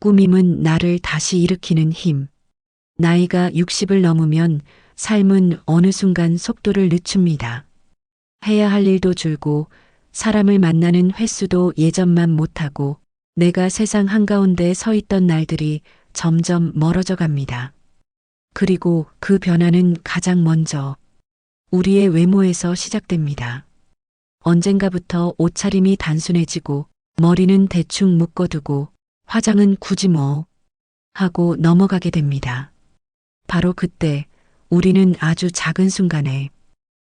꾸밈은 나를 다시 일으키는 힘. 나이가 60을 넘으면 삶은 어느 순간 속도를 늦춥니다. 해야 할 일도 줄고 사람을 만나는 횟수도 예전만 못하고 내가 세상 한가운데 서 있던 날들이 점점 멀어져 갑니다. 그리고 그 변화는 가장 먼저 우리의 외모에서 시작됩니다. 언젠가부터 옷차림이 단순해지고 머리는 대충 묶어두고 화장은 굳이 뭐 하고 넘어가게 됩니다. 바로 그때 우리는 아주 작은 순간에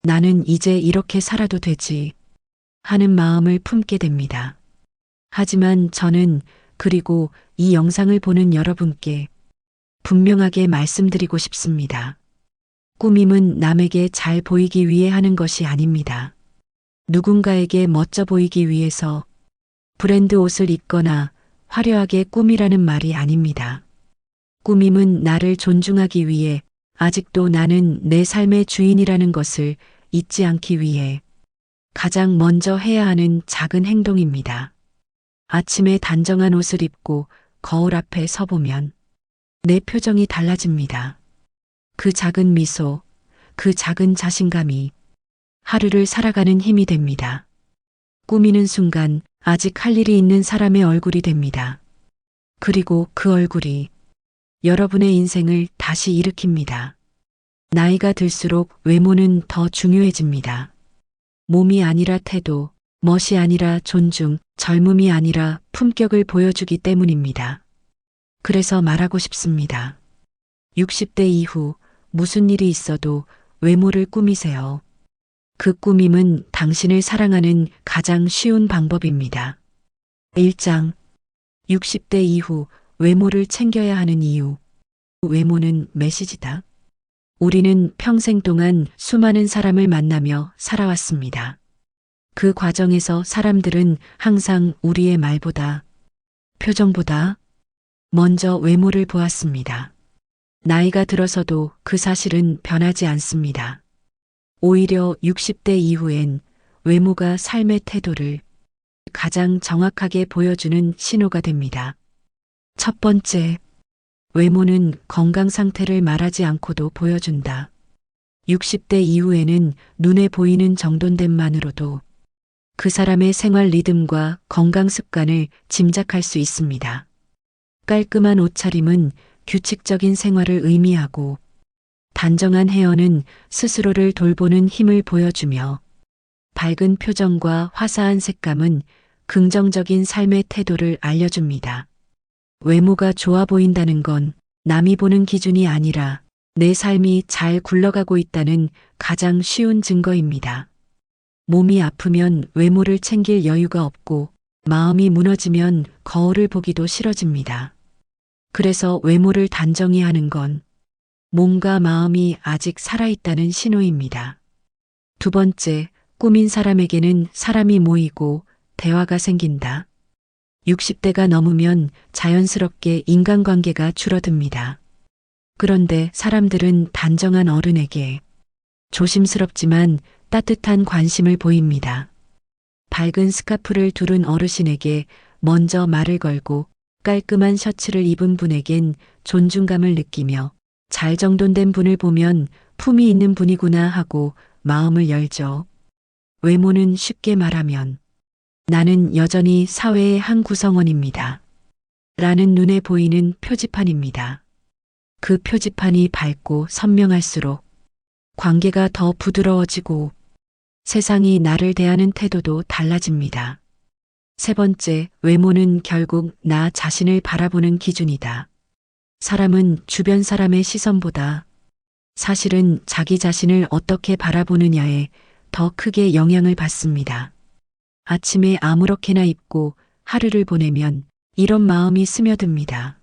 나는 이제 이렇게 살아도 되지 하는 마음을 품게 됩니다. 하지만 저는 그리고 이 영상을 보는 여러분께 분명하게 말씀드리고 싶습니다. 꾸밈은 남에게 잘 보이기 위해 하는 것이 아닙니다. 누군가에게 멋져 보이기 위해서 브랜드 옷을 입거나 화려하게 꾸미라는 말이 아닙니다. 꾸밈은 나를 존중하기 위해 아직도 나는 내 삶의 주인이라는 것을 잊지 않기 위해 가장 먼저 해야 하는 작은 행동입니다. 아침에 단정한 옷을 입고 거울 앞에 서보면 내 표정이 달라집니다. 그 작은 미소, 그 작은 자신감이 하루를 살아가는 힘이 됩니다. 꾸미는 순간 아직 할 일이 있는 사람의 얼굴이 됩니다. 그리고 그 얼굴이 여러분의 인생을 다시 일으킵니다. 나이가 들수록 외모는 더 중요해집니다. 몸이 아니라 태도, 멋이 아니라 존중, 젊음이 아니라 품격을 보여주기 때문입니다. 그래서 말하고 싶습니다. 60대 이후 무슨 일이 있어도 외모를 꾸미세요. 그 꾸밈은 당신을 사랑하는 가장 쉬운 방법입니다. 1장 60대 이후 외모를 챙겨야 하는 이유. 외모는 메시지다. 우리는 평생 동안 수많은 사람을 만나며 살아왔습니다. 그 과정에서 사람들은 항상 우리의 말보다, 표정보다 먼저 외모를 보았습니다. 나이가 들어서도 그 사실은 변하지 않습니다. 오히려 60대 이후엔 외모가 삶의 태도를 가장 정확하게 보여주는 신호가 됩니다. 첫 번째, 외모는 건강 상태를 말하지 않고도 보여준다. 60대 이후에는 눈에 보이는 정돈됨만으로도 그 사람의 생활 리듬과 건강 습관을 짐작할 수 있습니다. 깔끔한 옷차림은 규칙적인 생활을 의미하고 단정한 헤어는 스스로를 돌보는 힘을 보여주며 밝은 표정과 화사한 색감은 긍정적인 삶의 태도를 알려줍니다. 외모가 좋아 보인다는 건 남이 보는 기준이 아니라 내 삶이 잘 굴러가고 있다는 가장 쉬운 증거입니다. 몸이 아프면 외모를 챙길 여유가 없고 마음이 무너지면 거울을 보기도 싫어집니다. 그래서 외모를 단정히 하는 건 몸과 마음이 아직 살아있다는 신호입니다. 두 번째, 꾸민 사람에게는 사람이 모이고 대화가 생긴다. 60대가 넘으면 자연스럽게 인간관계가 줄어듭니다. 그런데 사람들은 단정한 어른에게 조심스럽지만 따뜻한 관심을 보입니다. 밝은 스카프를 두른 어르신에게 먼저 말을 걸고 깔끔한 셔츠를 입은 분에겐 존중감을 느끼며 잘 정돈된 분을 보면 품이 있는 분이구나 하고 마음을 열죠. 외모는 쉽게 말하면 나는 여전히 사회의 한 구성원입니다. 라는 눈에 보이는 표지판입니다. 그 표지판이 밝고 선명할수록 관계가 더 부드러워지고 세상이 나를 대하는 태도도 달라집니다. 세 번째, 외모는 결국 나 자신을 바라보는 기준이다. 사람은 주변 사람의 시선보다 사실은 자기 자신을 어떻게 바라보느냐에 더 크게 영향을 받습니다. 아침에 아무렇게나 입고 하루를 보내면 이런 마음이 스며듭니다.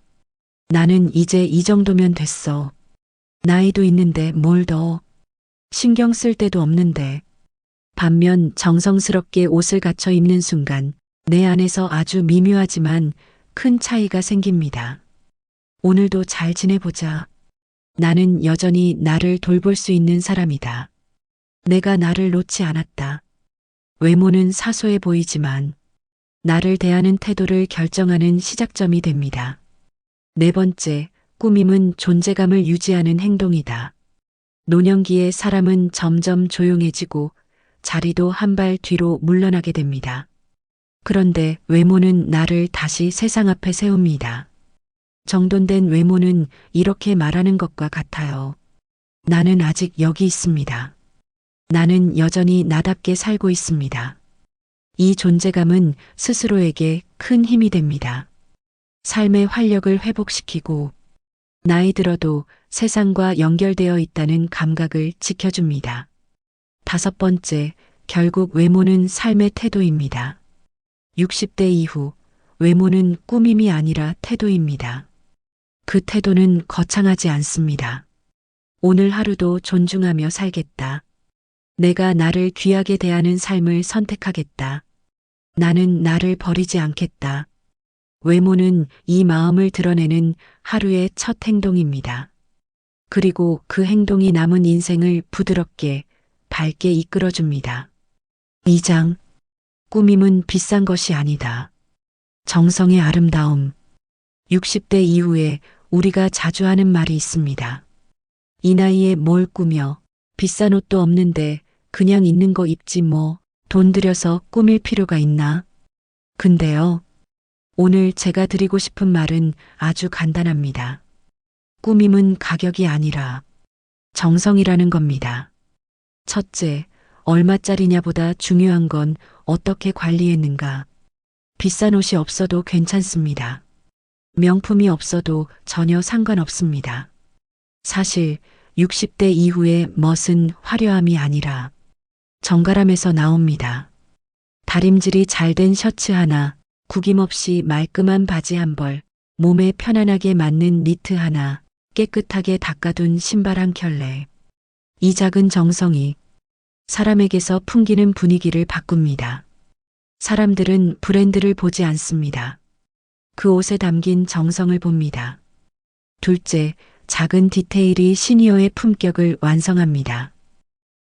나는 이제 이 정도면 됐어. 나이도 있는데 뭘 더. 신경 쓸 데도 없는데. 반면 정성스럽게 옷을 갖춰 입는 순간 내 안에서 아주 미묘하지만 큰 차이가 생깁니다. 오늘도 잘 지내보자. 나는 여전히 나를 돌볼 수 있는 사람이다. 내가 나를 놓지 않았다. 외모는 사소해 보이지만 나를 대하는 태도를 결정하는 시작점이 됩니다. 네 번째, 꾸밈은 존재감을 유지하는 행동이다. 노년기에 사람은 점점 조용해지고 자리도 한 발 뒤로 물러나게 됩니다. 그런데 외모는 나를 다시 세상 앞에 세웁니다. 정돈된 외모는 이렇게 말하는 것과 같아요. 나는 아직 여기 있습니다. 나는 여전히 나답게 살고 있습니다. 이 존재감은 스스로에게 큰 힘이 됩니다. 삶의 활력을 회복시키고 나이 들어도 세상과 연결되어 있다는 감각을 지켜줍니다. 다섯 번째, 결국 외모는 삶의 태도입니다. 60대 이후 외모는 꾸밈이 아니라 태도입니다. 그 태도는 거창하지 않습니다. 오늘 하루도 존중하며 살겠다. 내가 나를 귀하게 대하는 삶을 선택하겠다. 나는 나를 버리지 않겠다. 외모는 이 마음을 드러내는 하루의 첫 행동입니다. 그리고 그 행동이 남은 인생을 부드럽게, 밝게 이끌어줍니다. 2장. 꾸밈은 비싼 것이 아니다. 정성의 아름다움. 60대 이후에 우리가 자주 하는 말이 있습니다. 이 나이에 뭘 꾸며 비싼 옷도 없는데 그냥 있는 거 입지 뭐 돈 들여서 꾸밀 필요가 있나? 근데요. 오늘 제가 드리고 싶은 말은 아주 간단합니다. 꾸밈은 가격이 아니라 정성이라는 겁니다. 첫째, 얼마짜리냐보다 중요한 건 어떻게 관리했는가. 비싼 옷이 없어도 괜찮습니다. 명품이 없어도 전혀 상관없습니다. 사실 60대 이후의 멋은 화려함이 아니라 정갈함에서 나옵니다. 다림질이 잘 된 셔츠 하나, 구김없이 말끔한 바지 한 벌, 몸에 편안하게 맞는 니트 하나, 깨끗하게 닦아둔 신발 한 켤레. 이 작은 정성이 사람에게서 풍기는 분위기를 바꿉니다. 사람들은 브랜드를 보지 않습니다. 그 옷에 담긴 정성을 봅니다. 둘째, 작은 디테일이 시니어의 품격을 완성합니다.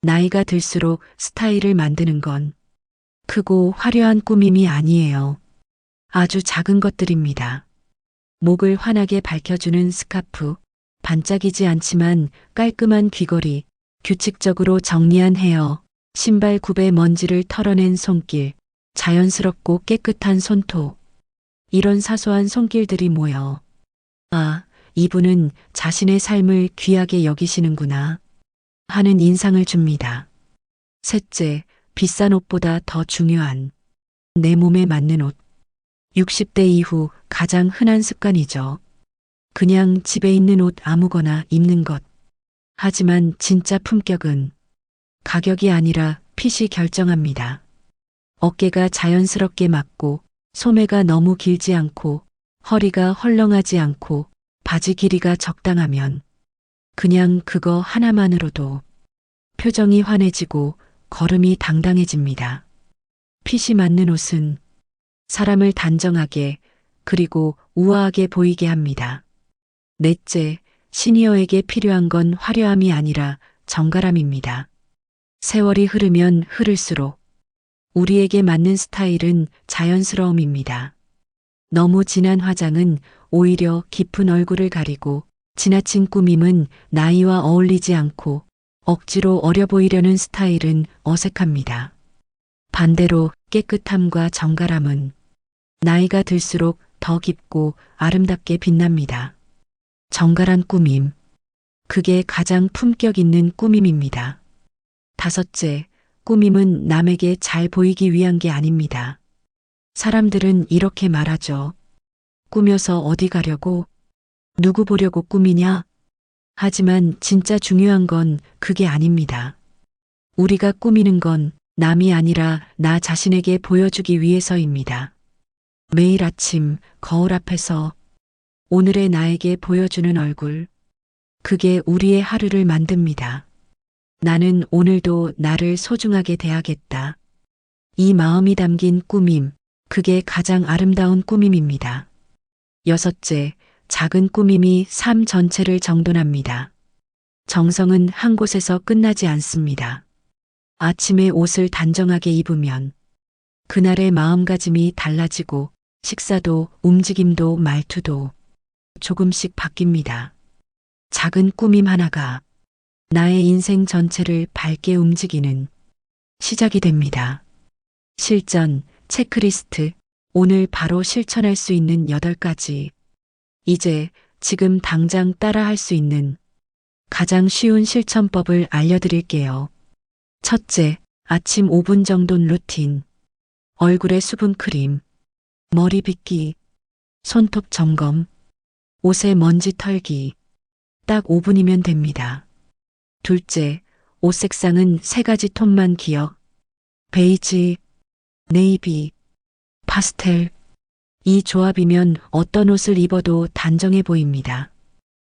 나이가 들수록 스타일을 만드는 건 크고 화려한 꾸밈이 아니에요. 아주 작은 것들입니다. 목을 환하게 밝혀주는 스카프, 반짝이지 않지만 깔끔한 귀걸이, 규칙적으로 정리한 헤어, 신발 굽의 먼지를 털어낸 손길, 자연스럽고 깨끗한 손톱. 이런 사소한 손길들이 모여. 아, 이분은 자신의 삶을 귀하게 여기시는구나. 하는 인상을 줍니다. 셋째, 비싼 옷보다 더 중요한 내 몸에 맞는 옷. 60대 이후 가장 흔한 습관이죠. 그냥 집에 있는 옷 아무거나 입는 것. 하지만 진짜 품격은 가격이 아니라 핏이 결정합니다. 어깨가 자연스럽게 맞고 소매가 너무 길지 않고 허리가 헐렁하지 않고 바지 길이가 적당하면 그냥 그거 하나만으로도 표정이 환해지고 걸음이 당당해집니다. 핏이 맞는 옷은 사람을 단정하게 그리고 우아하게 보이게 합니다. 넷째, 시니어에게 필요한 건 화려함이 아니라 정갈함입니다. 세월이 흐르면 흐를수록 우리에게 맞는 스타일은 자연스러움입니다. 너무 진한 화장은 오히려 깊은 얼굴을 가리고 지나친 꾸밈은 나이와 어울리지 않고 억지로 어려 보이려는 스타일은 어색합니다. 반대로 깨끗함과 정갈함은 나이가 들수록 더 깊고 아름답게 빛납니다. 정갈한 꾸밈. 그게 가장 품격 있는 꾸밈입니다. 다섯째, 꾸밈은 남에게 잘 보이기 위한 게 아닙니다. 사람들은 이렇게 말하죠. 꾸며서 어디 가려고? 누구 보려고 꾸미냐? 하지만 진짜 중요한 건 그게 아닙니다. 우리가 꾸미는 건 남이 아니라 나 자신에게 보여주기 위해서입니다. 매일 아침 거울 앞에서 오늘의 나에게 보여주는 얼굴. 그게 우리의 하루를 만듭니다. 나는 오늘도 나를 소중하게 대하겠다. 이 마음이 담긴 꾸밈, 그게 가장 아름다운 꾸밈입니다. 여섯째, 작은 꾸밈이 삶 전체를 정돈합니다. 정성은 한 곳에서 끝나지 않습니다. 아침에 옷을 단정하게 입으면 그날의 마음가짐이 달라지고 식사도 움직임도 말투도 조금씩 바뀝니다. 작은 꾸밈 하나가 나의 인생 전체를 밝게 움직이는 시작이 됩니다. 실전, 체크리스트, 오늘 바로 실천할 수 있는 8가지. 이제, 지금 당장 따라 할 수 있는 가장 쉬운 실천법을 알려드릴게요. 첫째, 아침 5분 정도 루틴. 얼굴에 수분 크림, 머리 빗기, 손톱 점검, 옷에 먼지 털기. 딱 5분이면 됩니다. 둘째, 옷 색상은 세 가지 톤만 기억. 베이지, 네이비, 파스텔. 이 조합이면 어떤 옷을 입어도 단정해 보입니다.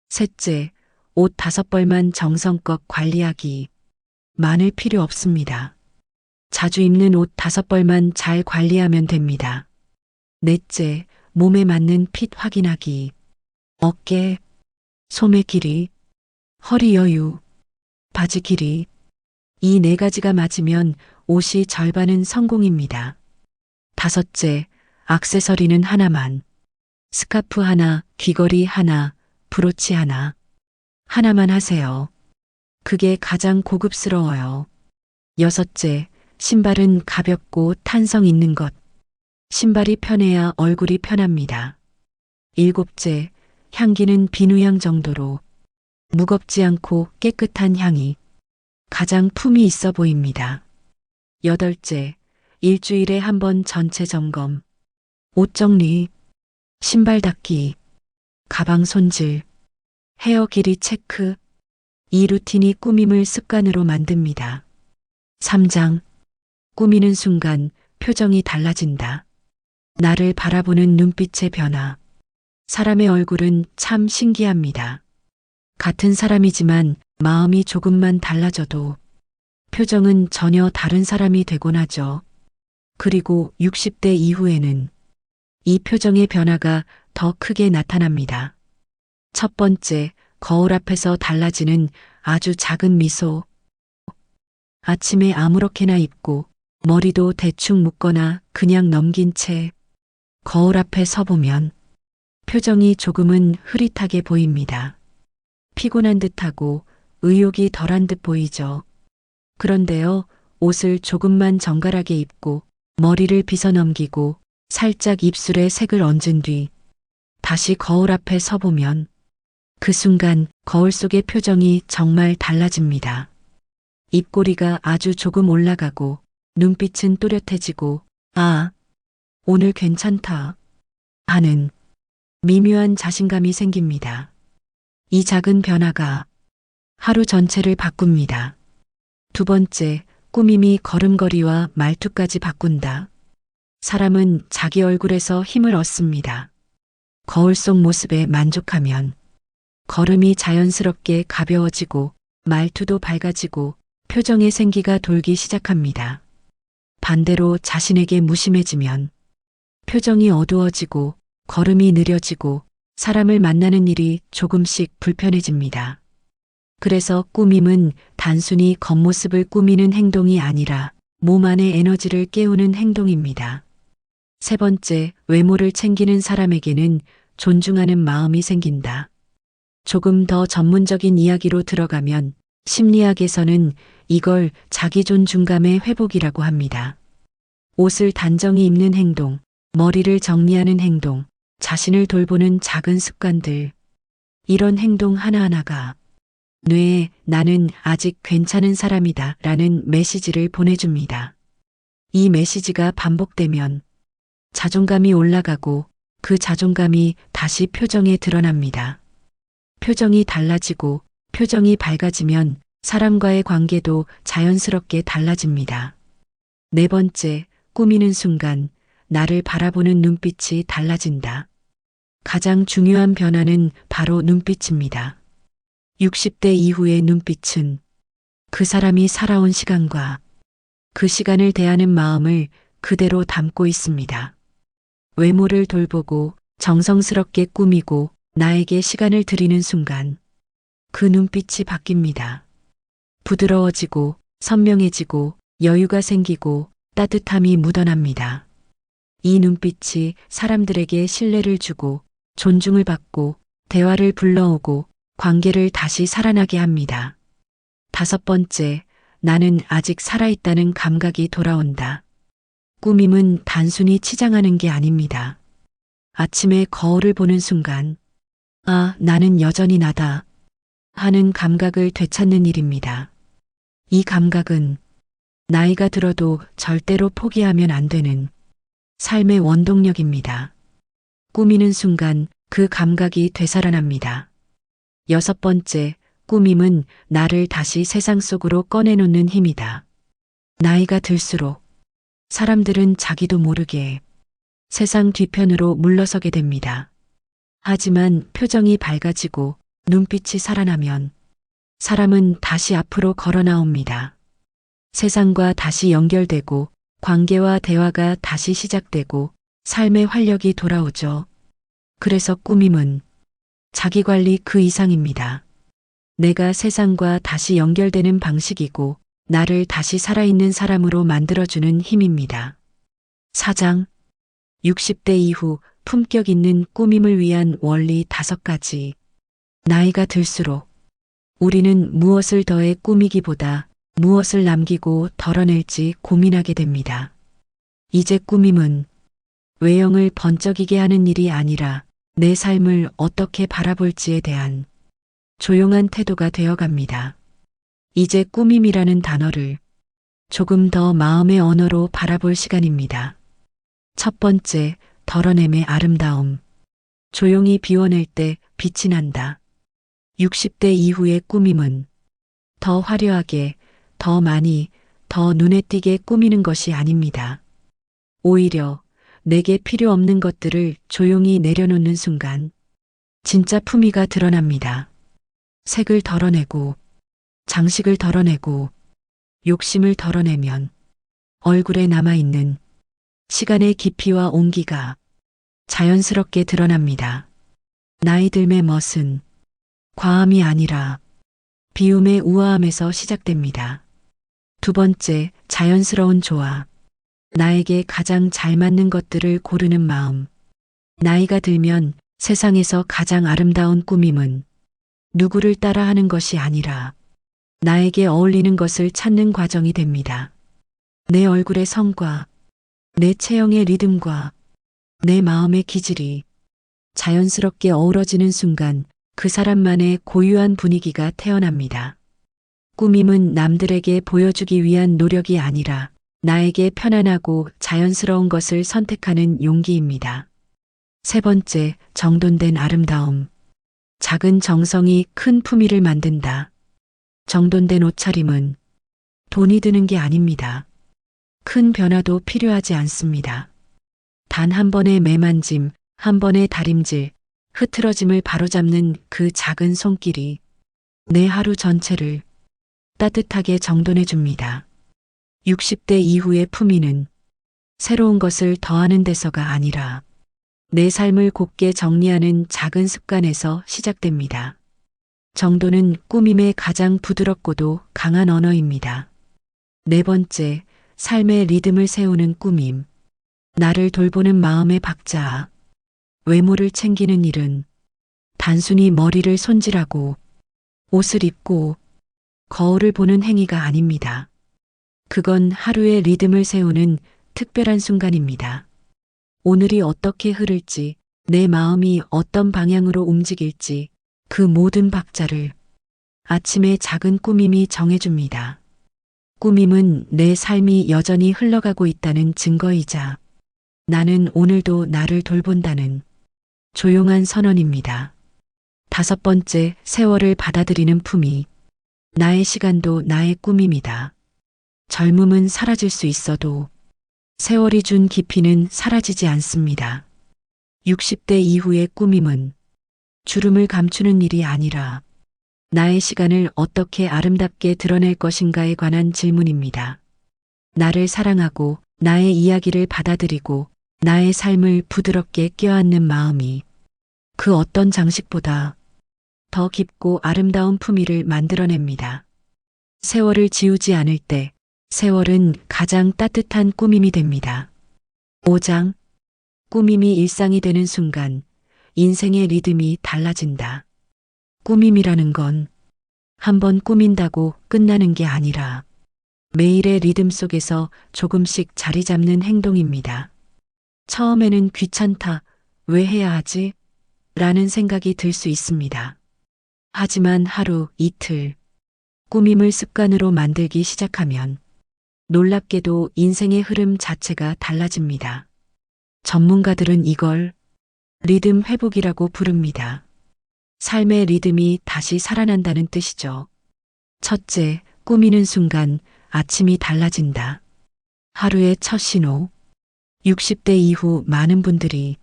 셋째, 옷 다섯 벌만 정성껏 관리하기. 많을 필요 없습니다. 자주 입는 옷 다섯 벌만 잘 관리하면 됩니다. 넷째, 몸에 맞는 핏 확인하기. 어깨, 소매 길이, 허리 여유, 바지 길이. 이 네 가지가 맞으면 옷이 절반은 성공입니다. 다섯째, 악세서리는 하나만. 스카프 하나, 귀걸이 하나, 브로치 하나. 하나만 하세요. 그게 가장 고급스러워요. 여섯째, 신발은 가볍고 탄성 있는 것. 신발이 편해야 얼굴이 편합니다. 일곱째, 향기는 비누향 정도로 무겁지 않고 깨끗한 향이 가장 품이 있어 보입니다. 여덟째, 일주일에 한 번 전체 점검. 옷 정리, 신발 닦기, 가방 손질, 헤어 길이 체크. 이 루틴이 꾸밈을 습관으로 만듭니다. 3장. 꾸미는 순간 표정이 달라진다. 나를 바라보는 눈빛의 변화. 사람의 얼굴은 참 신기합니다. 같은 사람이지만 마음이 조금만 달라져도 표정은 전혀 다른 사람이 되곤 하죠. 그리고 60대 이후에는 이 표정의 변화가 더 크게 나타납니다. 첫 번째, 거울 앞에서 달라지는 아주 작은 미소. 아침에 아무렇게나 입고 머리도 대충 묶거나 그냥 넘긴 채 거울 앞에 서보면 표정이 조금은 흐릿하게 보입니다. 피곤한 듯하고 의욕이 덜한 듯 보이죠. 그런데요, 옷을 조금만 정갈하게 입고 머리를 빗어 넘기고 살짝 입술에 색을 얹은 뒤 다시 거울 앞에 서보면 그 순간 거울 속의 표정이 정말 달라집니다. 입꼬리가 아주 조금 올라가고 눈빛은 또렷해지고 아, 오늘 괜찮다 하는 미묘한 자신감이 생깁니다. 이 작은 변화가 하루 전체를 바꿉니다. 두 번째, 꾸밈이 걸음걸이와 말투까지 바꾼다. 사람은 자기 얼굴에서 힘을 얻습니다. 거울 속 모습에 만족하면 걸음이 자연스럽게 가벼워지고 말투도 밝아지고 표정의 생기가 돌기 시작합니다. 반대로 자신에게 무심해지면 표정이 어두워지고 걸음이 느려지고 사람을 만나는 일이 조금씩 불편해집니다. 그래서 꾸밈은 단순히 겉모습을 꾸미는 행동이 아니라 몸 안의 에너지를 깨우는 행동입니다. 세 번째, 외모를 챙기는 사람에게는 존중하는 마음이 생긴다. 조금 더 전문적인 이야기로 들어가면 심리학에서는 이걸 자기 존중감의 회복이라고 합니다. 옷을 단정히 입는 행동, 머리를 정리하는 행동, 자신을 돌보는 작은 습관들. 이런 행동 하나하나가 뇌에 나는 아직 괜찮은 사람이다 라는 메시지를 보내줍니다. 이 메시지가 반복되면 자존감이 올라가고 그 자존감이 다시 표정에 드러납니다. 표정이 달라지고 표정이 밝아지면 사람과의 관계도 자연스럽게 달라집니다. 네 번째, 꾸미는 순간 나를 바라보는 눈빛이 달라진다. 가장 중요한 변화는 바로 눈빛입니다. 60대 이후의 눈빛은 그 사람이 살아온 시간과 그 시간을 대하는 마음을 그대로 담고 있습니다. 외모를 돌보고 정성스럽게 꾸미고 나에게 시간을 들이는 순간 그 눈빛이 바뀝니다. 부드러워지고 선명해지고 여유가 생기고 따뜻함이 묻어납니다. 이 눈빛이 사람들에게 신뢰를 주고 존중을 받고 대화를 불러오고 관계를 다시 살아나게 합니다. 다섯 번째, 나는 아직 살아있다는 감각이 돌아온다. 꾸밈은 단순히 치장하는 게 아닙니다. 아침에 거울을 보는 순간, 아, 나는 여전히 나다. 하는 감각을 되찾는 일입니다. 이 감각은 나이가 들어도 절대로 포기하면 안 되는 삶의 원동력입니다. 꾸미는 순간 그 감각이 되살아납니다. 여섯 번째, 꾸밈은 나를 다시 세상 속으로 꺼내놓는 힘이다. 나이가 들수록 사람들은 자기도 모르게 세상 뒤편으로 물러서게 됩니다. 하지만 표정이 밝아지고 눈빛이 살아나면 사람은 다시 앞으로 걸어 나옵니다. 세상과 다시 연결되고 관계와 대화가 다시 시작되고 삶의 활력이 돌아오죠. 그래서 꾸밈은 자기 관리 그 이상입니다. 내가 세상과 다시 연결되는 방식이고 나를 다시 살아있는 사람으로 만들어주는 힘입니다. 4장 60대 이후 품격 있는 꾸밈을 위한 원리 다섯 가지 나이가 들수록 우리는 무엇을 더해 꾸미기보다 무엇을 남기고 덜어낼지 고민하게 됩니다. 이제 꾸밈은 외형을 번쩍이게 하는 일이 아니라 내 삶을 어떻게 바라볼지에 대한 조용한 태도가 되어갑니다. 이제 꾸밈이라는 단어를 조금 더 마음의 언어로 바라볼 시간입니다. 첫 번째, 덜어냄의 아름다움. 조용히 비워낼 때 빛이 난다. 60대 이후의 꾸밈은 더 화려하게, 더 많이, 더 눈에 띄게 꾸미는 것이 아닙니다. 오히려 내게 필요 없는 것들을 조용히 내려놓는 순간 진짜 품위가 드러납니다. 색을 덜어내고 장식을 덜어내고 욕심을 덜어내면 얼굴에 남아있는 시간의 깊이와 온기가 자연스럽게 드러납니다. 나이 들의 멋은 과함이 아니라 비움의 우아함에서 시작됩니다. 두 번째, 자연스러운 조화. 나에게 가장 잘 맞는 것들을 고르는 마음. 나이가 들면 세상에서 가장 아름다운 꾸밈은 누구를 따라 하는 것이 아니라 나에게 어울리는 것을 찾는 과정이 됩니다. 내 얼굴의 성과, 내 체형의 리듬과 내 마음의 기질이 자연스럽게 어우러지는 순간 그 사람만의 고유한 분위기가 태어납니다. 꾸밈은 남들에게 보여주기 위한 노력이 아니라 나에게 편안하고 자연스러운 것을 선택하는 용기입니다. 세 번째, 정돈된 아름다움. 작은 정성이 큰 품위를 만든다. 정돈된 옷차림은 돈이 드는 게 아닙니다. 큰 변화도 필요하지 않습니다. 단 한 번의 매만짐, 한 번의 다림질, 흐트러짐을 바로잡는 그 작은 손길이 내 하루 전체를 따뜻하게 정돈해 줍니다. 60대 이후의 품위는 새로운 것을 더하는 데서가 아니라 내 삶을 곱게 정리하는 작은 습관에서 시작됩니다. 정도는 꾸밈의 가장 부드럽고도 강한 언어입니다. 네 번째, 삶의 리듬을 세우는 꾸밈. 나를 돌보는 마음의 박자. 외모를 챙기는 일은 단순히 머리를 손질하고 옷을 입고 거울을 보는 행위가 아닙니다. 그건 하루의 리듬을 세우는 특별한 순간입니다. 오늘이 어떻게 흐를지, 내 마음이 어떤 방향으로 움직일지 그 모든 박자를 아침의 작은 꾸밈이 정해줍니다. 꾸밈은 내 삶이 여전히 흘러가고 있다는 증거이자 나는 오늘도 나를 돌본다는 조용한 선언입니다. 다섯 번째, 세월을 받아들이는 품위. 나의 시간도 나의 꿈입니다. 젊음은 사라질 수 있어도 세월이 준 깊이는 사라지지 않습니다. 60대 이후의 꾸밈은 주름을 감추는 일이 아니라 나의 시간을 어떻게 아름답게 드러낼 것인가에 관한 질문입니다. 나를 사랑하고 나의 이야기를 받아들이고 나의 삶을 부드럽게 껴안는 마음이 그 어떤 장식보다 더 깊고 아름다운 품위를 만들어냅니다. 세월을 지우지 않을 때 세월은 가장 따뜻한 꾸밈이 됩니다. 5장 꾸밈이 일상이 되는 순간 인생의 리듬이 달라진다. 꾸밈이라는 건 한번 꾸민다고 끝나는 게 아니라 매일의 리듬 속에서 조금씩 자리 잡는 행동입니다. 처음에는 귀찮다, 왜 해야 하지? 라는 생각이 들 수 있습니다. 하지만 하루, 이틀, 꾸밈을 습관으로 만들기 시작하면 놀랍게도 인생의 흐름 자체가 달라집니다. 전문가들은 이걸 리듬 회복이라고 부릅니다. 삶의 리듬이 다시 살아난다는 뜻이죠. 첫째, 꾸미는 순간 아침이 달라진다. 하루의 첫 신호. 60대 이후 많은 분들이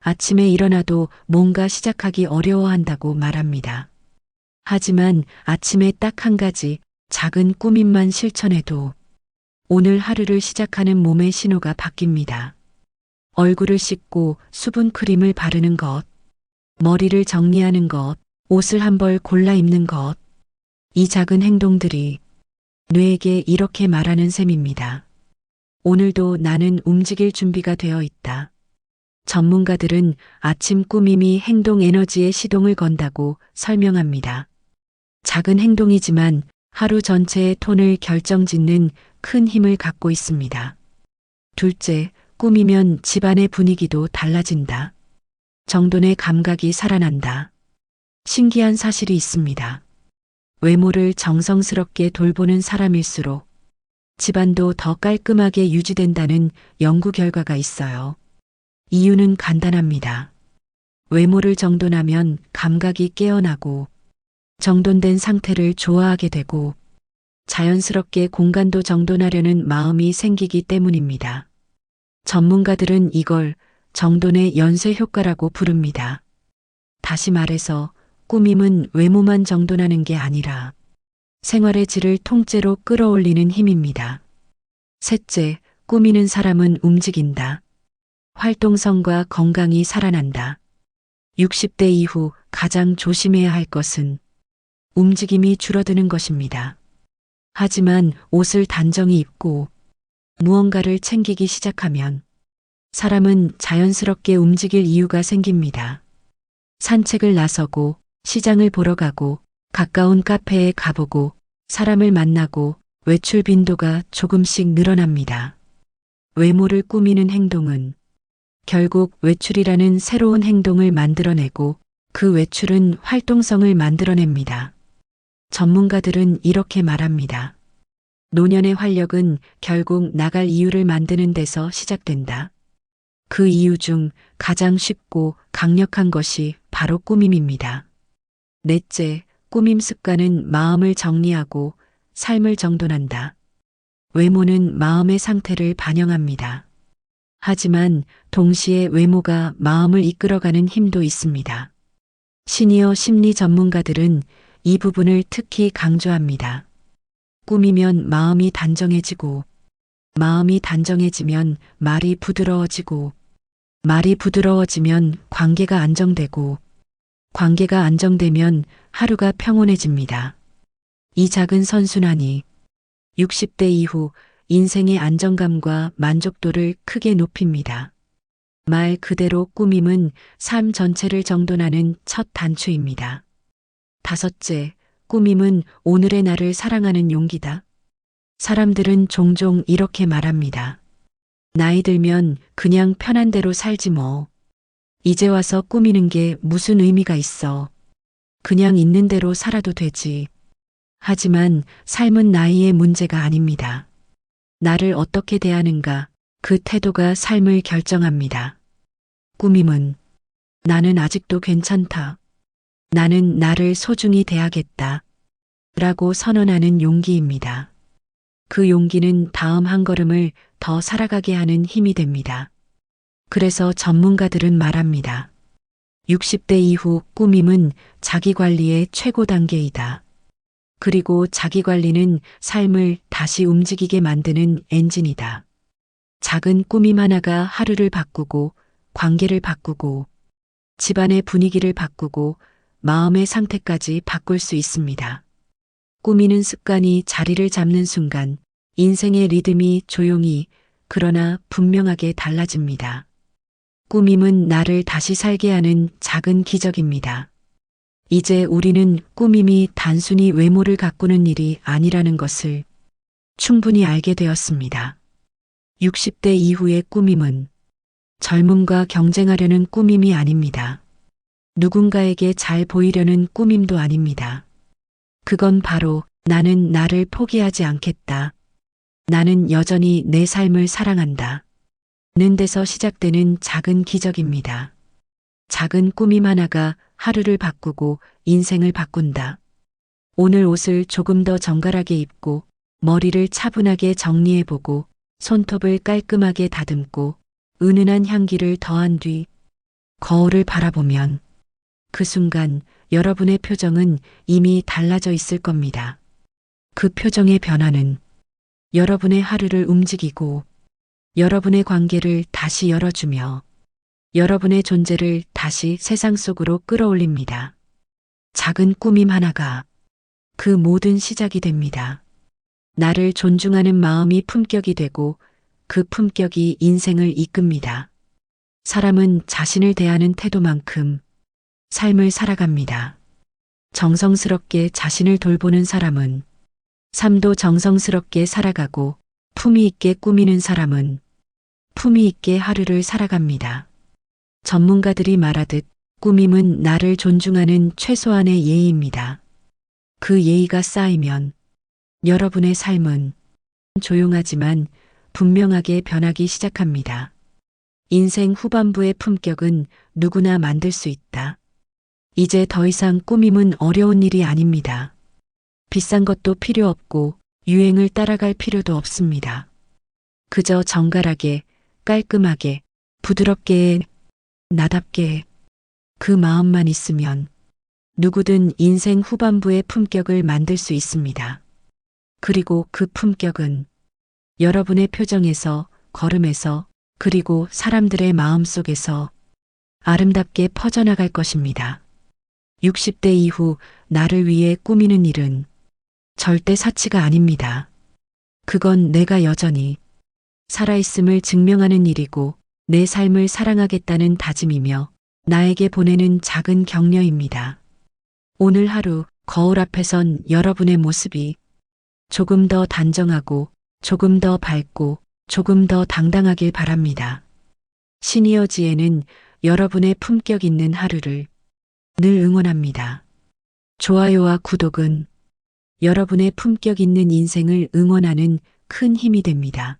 아침에 일어나도 뭔가 시작하기 어려워한다고 말합니다. 하지만 아침에 딱 한 가지 작은 꾸밈만 실천해도 오늘 하루를 시작하는 몸의 신호가 바뀝니다. 얼굴을 씻고 수분 크림을 바르는 것, 머리를 정리하는 것, 옷을 한 벌 골라 입는 것. 이 작은 행동들이 뇌에게 이렇게 말하는 셈입니다. 오늘도 나는 움직일 준비가 되어 있다. 전문가들은 아침 꾸밈이 행동 에너지에 시동을 건다고 설명합니다. 작은 행동이지만 하루 전체의 톤을 결정짓는 큰 힘을 갖고 있습니다. 둘째, 꾸미면 집안의 분위기도 달라진다. 정돈의 감각이 살아난다. 신기한 사실이 있습니다. 외모를 정성스럽게 돌보는 사람일수록 집안도 더 깔끔하게 유지된다는 연구 결과가 있어요. 이유는 간단합니다. 외모를 정돈하면 감각이 깨어나고 정돈된 상태를 좋아하게 되고 자연스럽게 공간도 정돈하려는 마음이 생기기 때문입니다. 전문가들은 이걸 정돈의 연쇄 효과라고 부릅니다. 다시 말해서 꾸밈은 외모만 정돈하는 게 아니라 생활의 질을 통째로 끌어올리는 힘입니다. 셋째, 꾸미는 사람은 움직인다. 활동성과 건강이 살아난다. 60대 이후 가장 조심해야 할 것은 움직임이 줄어드는 것입니다. 하지만 옷을 단정히 입고 무언가를 챙기기 시작하면 사람은 자연스럽게 움직일 이유가 생깁니다. 산책을 나서고 시장을 보러 가고 가까운 카페에 가보고 사람을 만나고 외출 빈도가 조금씩 늘어납니다. 외모를 꾸미는 행동은 결국 외출이라는 새로운 행동을 만들어내고 그 외출은 활동성을 만들어냅니다. 전문가들은 이렇게 말합니다. 노년의 활력은 결국 나갈 이유를 만드는 데서 시작된다. 그 이유 중 가장 쉽고 강력한 것이 바로 꾸밈입니다. 넷째, 꾸밈 습관은 마음을 정리하고 삶을 정돈한다. 외모는 마음의 상태를 반영합니다. 하지만 동시에 외모가 마음을 이끌어가는 힘도 있습니다. 시니어 심리 전문가들은 이 부분을 특히 강조합니다. 꾸미면 마음이 단정해지고, 마음이 단정해지면 말이 부드러워지고, 말이 부드러워지면 관계가 안정되고, 관계가 안정되면 하루가 평온해집니다. 이 작은 선순환이 60대 이후 인생의 안정감과 만족도를 크게 높입니다. 말 그대로 꾸밈은 삶 전체를 정돈하는 첫 단추입니다. 다섯째, 꾸밈은 오늘의 나를 사랑하는 용기다. 사람들은 종종 이렇게 말합니다. 나이 들면 그냥 편한 대로 살지 뭐. 이제 와서 꾸미는 게 무슨 의미가 있어. 그냥 있는 대로 살아도 되지. 하지만 삶은 나이의 문제가 아닙니다. 나를 어떻게 대하는가, 그 태도가 삶을 결정합니다. 꾸밈은 나는 아직도 괜찮다. 나는 나를 소중히 대하겠다. 라고 선언하는 용기입니다. 그 용기는 다음 한 걸음을 더 살아가게 하는 힘이 됩니다. 그래서 전문가들은 말합니다. 60대 이후 꾸밈은 자기 관리의 최고 단계이다. 그리고 자기 관리는 삶을 다시 움직이게 만드는 엔진이다. 작은 꾸밈 하나가 하루를 바꾸고 관계를 바꾸고 집안의 분위기를 바꾸고 마음의 상태까지 바꿀 수 있습니다. 꾸미는 습관이 자리를 잡는 순간 인생의 리듬이 조용히 그러나 분명하게 달라집니다. 꾸밈은 나를 다시 살게 하는 작은 기적입니다. 이제 우리는 꾸밈이 단순히 외모를 가꾸는 일이 아니라는 것을 충분히 알게 되었습니다. 60대 이후의 꾸밈은 젊음과 경쟁하려는 꾸밈이 아닙니다. 누군가에게 잘 보이려는 꾸밈도 아닙니다. 그건 바로 나는 나를 포기하지 않겠다. 나는 여전히 내 삶을 사랑한다. 는 데서 시작되는 작은 기적입니다. 작은 꾸밈 하나가 하루를 바꾸고 인생을 바꾼다. 오늘 옷을 조금 더 정갈하게 입고 머리를 차분하게 정리해보고 손톱을 깔끔하게 다듬고 은은한 향기를 더한 뒤 거울을 바라보면 그 순간 여러분의 표정은 이미 달라져 있을 겁니다. 그 표정의 변화는 여러분의 하루를 움직이고 여러분의 관계를 다시 열어주며 여러분의 존재를 다시 세상 속으로 끌어올립니다. 작은 꾸밈 하나가 그 모든 시작이 됩니다. 나를 존중하는 마음이 품격이 되고 그 품격이 인생을 이끕니다. 사람은 자신을 대하는 태도만큼 삶을 살아갑니다. 정성스럽게 자신을 돌보는 사람은 삶도 정성스럽게 살아가고 품위 있게 꾸미는 사람은 품위 있게 하루를 살아갑니다. 전문가들이 말하듯 꾸밈은 나를 존중하는 최소한의 예의입니다. 그 예의가 쌓이면 여러분의 삶은 조용하지만 분명하게 변하기 시작합니다. 인생 후반부의 품격은 누구나 만들 수 있다. 이제 더 이상 꾸밈은 어려운 일이 아닙니다. 비싼 것도 필요 없고 유행을 따라갈 필요도 없습니다. 그저 정갈하게, 깔끔하게, 부드럽게, 나답게 그 마음만 있으면 누구든 인생 후반부의 품격을 만들 수 있습니다. 그리고 그 품격은 여러분의 표정에서, 걸음에서, 그리고 사람들의 마음 속에서 아름답게 퍼져나갈 것입니다. 60대 이후 나를 위해 꾸미는 일은 절대 사치가 아닙니다. 그건 내가 여전히 살아있음을 증명하는 일이고 내 삶을 사랑하겠다는 다짐이며 나에게 보내는 작은 격려입니다. 오늘 하루 거울 앞에 선 여러분의 모습이 조금 더 단정하고 조금 더 밝고 조금 더 당당하길 바랍니다. 시니어지에는 여러분의 품격 있는 하루를 늘 응원합니다. 좋아요와 구독은 여러분의 품격 있는 인생을 응원하는 큰 힘이 됩니다.